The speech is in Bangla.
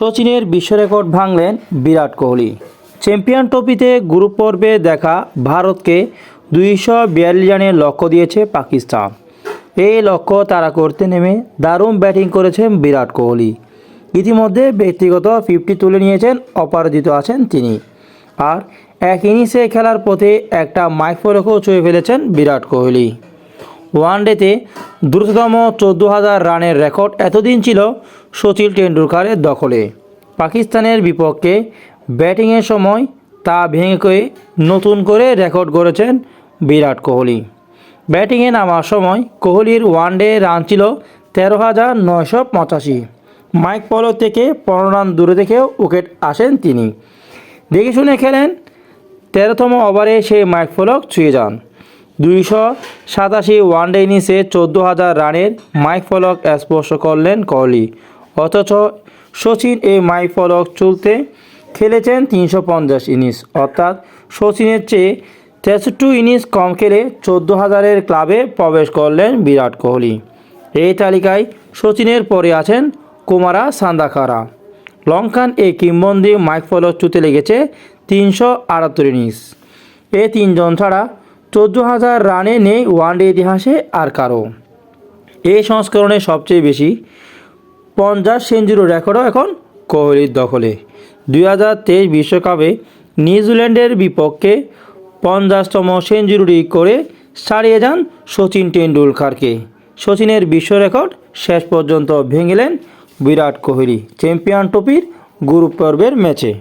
সচিনের বিশ্ব রেকর্ড ভাঙলেন বিরাট কোহলি। চ্যাম্পিয়ন ট্রফিতে গ্রুপ পর্বে দেখা ভারতকে দুইশো বিয়াল্লিশ রানের লক্ষ্য দিয়েছে পাকিস্তান। এই লক্ষ্য তারা করতে নেমে দারুণ ব্যাটিং করেছেন বিরাট কোহলি। ইতিমধ্যে ব্যক্তিগত ফিফটি তুলে নিয়েছেন, অপরাজিত আছেন তিনি। আর এক ইনিংসে খেলার পথে একটা মাইক ফলকও ছুঁয়ে ফেলেছেন বিরাট কোহলি। ওয়ানডেতে দ্রুততম চোদ্দ হাজার রানের রেকর্ড এতদিন ছিল সচিন টেন্ডুলকারের দখলে। পাকিস্তানের বিপক্ষে ব্যাটিংয়ের সময় তা ভেঙে নতুন করে রেকর্ড গড়েছেন বিরাট কোহলি। ব্যাটিংয়ে নামার সময় কোহলির ওয়ানডে রান ছিল তেরো হাজার নয়শো পঁচাশি। মাইক পলো থেকে পনেরো রান দূরে থেকেও উইকেট আসেন তিনি। দেখে শুনে খেলেন তেরোতম ওভারে সেই মাইক ফলক ছুঁয়ে যান। দুইশো সাতাশি ওয়ানডে ইনিংসে চোদ্দ হাজার রানের মাইক ফলক স্পর্শ করলেন কোহলি। অথচ সচিন এই মাইক ফলক চলতে খেলেছেন তিনশো পঞ্চাশ ইনিংস। অর্থাৎ সচিনের চেয়ে তেষট্টি ইনিংস কম খেলে চোদ্দ হাজারের ক্লাবে প্রবেশ করলেন বিরাট কোহলি। এই তালিকায় সচিনের পরে আছেন কুমারা সান্দাকারা লঙ্কান এই কিংবন্দি মাইক ফলক চুতে লেগেছে তিনশো আটাত্তর ইনিংস। এ তিনজন ছাড়া চোদ্দ হাজার রানে নেই ওয়ানডে ইতিহাসে আর কারও। এই সংস্করণে সবচেয়ে বেশি পঞ্চাশ সেঞ্চুরি রেকর্ডও এখন কোহলির দখলে। দুই হাজার তেইশ বিশ্বকাপে নিউজিল্যান্ডের বিপক্ষে পঞ্চাশতম সেঞ্চুরি করে ছাড়িয়ে যান সচিন টেন্ডুলকারকে সচিনের বিশ্ব রেকর্ড শেষ পর্যন্ত ভেঙেলেন বিরাট কোহলি, চ্যাম্পিয়ন ট্রফির গ্রুপ পর্বের ম্যাচে।